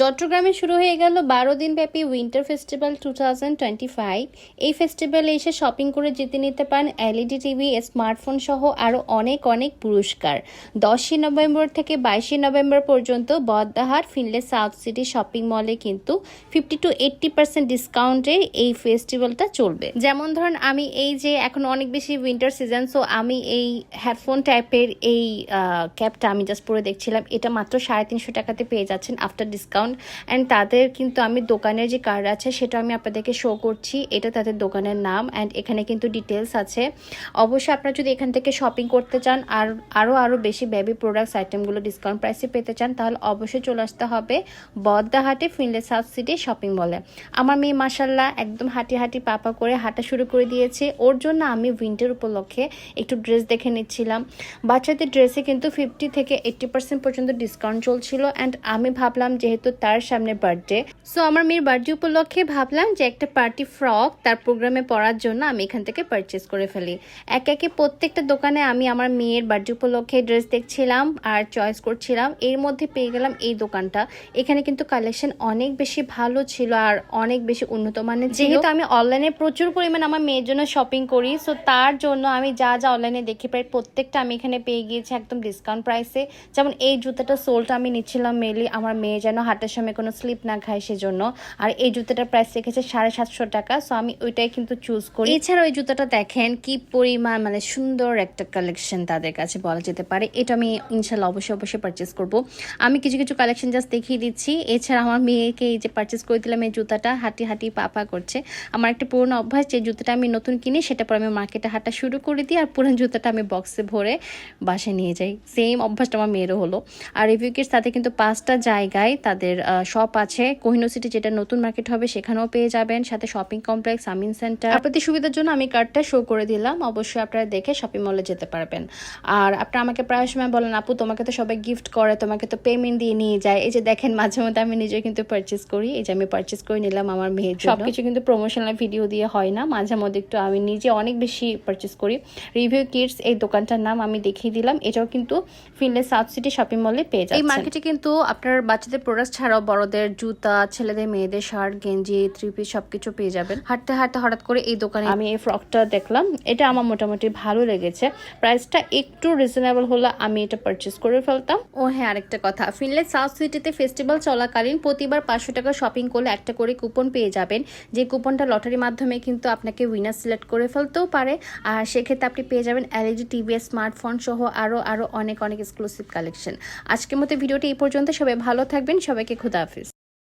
চট্টগ্রামে শুরু হয়ে গেল বারো দিনব্যাপী winter festival two thousand twenty five. এই ফেস্টিভ্যালে এসে শপিং করে জিতে নিতে পারেন এলইডি টিভি, স্মার্টফোন সহ আরও অনেক অনেক পুরস্কার। দশই নভেম্বর থেকে বাইশে নভেম্বর পর্যন্ত Baddahat Finlay South City shopping মলে কিন্তু ফিফটি টু এইট্টি পার্সেন্ট ডিসকাউন্টে এই ফেস্টিভ্যালটা চলবে। যেমন ধরুন, আমি এই যে এখন অনেক বেশি উইন্টার সিজন, সো আমি এই হেডফোন টাইপের এই ক্যাপটা আমি জাস্ট পরে দেখছিলাম। এটা মাত্র সাড়ে তিনশো টাকাতে পেয়ে যাচ্ছেন আফটার ডিসকাউন্ট অ্যান্ড তাদের কিন্তু আমি দোকানের যে কার্ড আছে, সেটা আমি আপনাদেরকে শো করছি। এটা তাদের দোকানের নাম অ্যান্ড এখানে কিন্তু ডিটেলস আছে। অবশ্যই আপনারা যদি এখান থেকে শপিং করতে চান, আর আরও আরও বেশি বেবি প্রোডাক্টস আইটেমগুলো ডিসকাউন্ট প্রাইসে পেতে চান, তাহলে অবশ্যই চলে আসতে হবে বদ্দাহাটে ফিনলে সাউথ সিটি শপিং মলে আমার মেয়ে মাসাল্লাহ একদম হাঁটি হাঁটি পাপা করে হাঁটা শুরু করে দিয়েছে। ওর জন্য আমি উইন্টার উপলক্ষে একটু ড্রেস দেখে নিচ্ছিলাম। বাচ্চাদের ড্রেসে কিন্তু ফিফটি থেকে এইট্টি পার্সেন্ট পর্যন্ত ডিসকাউন্ট চলছিল অ্যান্ড আমি ভাবলাম যেহেতু তার সামনে বার্থডে সো আমার মেয়ের বার্থডে উপলক্ষে ভাবলাম যে একটা পার্টি ফ্রক তার প্রোগ্রামে পরার জন্য আমি এখান থেকে পারচেস করে ফেলি। একে একে প্রত্যেকটা দোকানে আমি আমার মেয়ের বার্থডে উপলক্ষে ড্রেস দেখছিলাম আর চয়েস করছিলাম। এর মধ্যে পেয়ে গেলাম এই দোকানটা। এখানে কিন্তু কালেকশন অনেক বেশি ভালো ছিল আর অনেক বেশি উন্নত মানের যেহেতু আমি অনলাইনে প্রচুর পরিমাণ আমার মেয়ের জন্য শপিং করি সো তার জন্য আমি যা যা অনলাইনে দেখি, প্রায় প্রত্যেকটা আমি এখানে পেয়ে গিয়েছি একদম ডিসকাউন্ট প্রাইসে যেমন এই জুতাটা সোলটা আমি নিচ্ছিলাম মেনলি আমার মেয়ে যেন হাঁটার সময় কোনো স্লিপ না খায় সেজন্য। আর এই জুতাটার প্রাইস রেখেছে সাড়ে সাতশো টাকা সো আমি ওইটাই কিন্তু চুজ করি। এছাড়া ওই জুতোটা দেখেন কি পরিমাণ মানে সুন্দর একটা কালেকশন তাদের কাছে বলা যেতে পারে। এটা আমি ইনশাল্লাহ অবশ্যই অবশ্যই পারচেস করব। আমি কিছু কিছু কালেকশন জাস্ট দেখিয়ে দিচ্ছি। এছাড়া আমার মেয়েকে এই যে পারচেস করে দিলাম এই জুতাটা, হাঁটি হাঁটি পা পা করছে। আমার একটা পুরনো অভ্যাস যে জুতোটা আমি নতুন কিনি, সেটা পর আমি মার্কেটে হাঁটা শুরু করে দিই আর পুরনো জুতাটা আমি বক্সে ভরে বাসায় নিয়ে যাই। সেম অভ্যাসটা আমার মেয়েরও হলো। আর রিভিউ কিটস তাতে কিন্তু পাঁচটা জায়গায় তাদের শপ আছে। কোহিনো সিটি যেটা নতুন মার্কেট হবে সেখানেও পেয়ে যাবেন। সাথে শপিং কমপ্লেক্স আমিন সেন্টার আপনাদের সুবিধার জন্য আমি কার্ডটা শো করে দিলাম। অবশ্যই আপনারা দেখে শপিং মলে যেতে পারবেন। আর আপনারা আমাকে প্রায় সময় বলেন আপু তোমাকে তো সবাই গিফট করে তোমাকে তো পেমেন্ট দিয়ে নিয়ে যায়। এই যে দেখেন মাঝে মধ্যে আমি নিজে কিন্তু পারচেস করি। এই যে আমি পারচেস করে নিলাম আমার মেয়ের জন্য। সবকিছু কিন্তু প্রমোশনাল ভিডিও দিয়ে হয় না। মাঝে মধ্যে একটু আমি নিজে অনেক বেশি পারচেস করি। রিভিউ কিটস এই দোকানটার নাম আমি দেখিয়ে দিলাম। এটাও কিন্তু ফিনলে সাউথ সিটি শপিং মলে পেয়ে যাচ্ছে এই মার্কেটে কিন্তু আপনার বাচ্চাদের প্রোডাক্ট ছাড়াও বড়দের জুতা ছেলেদের মেয়েদের শার্ট গেঞ্জি থ্রি পিস সবকিছু পেয়ে যাবেন। হাঁটতে হাঁটতে হঠাৎ করে এই দোকানে আমি এই ফ্রকটা দেখলাম। এটা আমার মোটামুটি ভালো লেগেছে। প্রাইসটা একটু রিজনেবল হলে আমি এটা পারচেস করে ফেলতাম। ও হ্যাঁ আরেকটা কথা। ফিনলে সাউথ সিটিতে ফেস্টিভ্যাল চলাকালীন প্রতিবার পাঁচশো টাকা শপিং করলে একটা করে কুপন পেয়ে যাবেন। যে কুপনটা লটারির মাধ্যমে কিন্তু আপনাকে উইনার সিলেক্ট করে ফেলতেও পারে। আর সেক্ষেত্রে আপনি পেয়ে যাবেন এলইডি টিভি স্মার্টফোন সহ আরও আরও অনেক অনেক এক্সক্লুসিভ কালেকশন আজকের মতো ভিডিওটি এই পর্যন্ত। সবাই ভালো থাকবেন। সবাইকে খুদা হাফিজ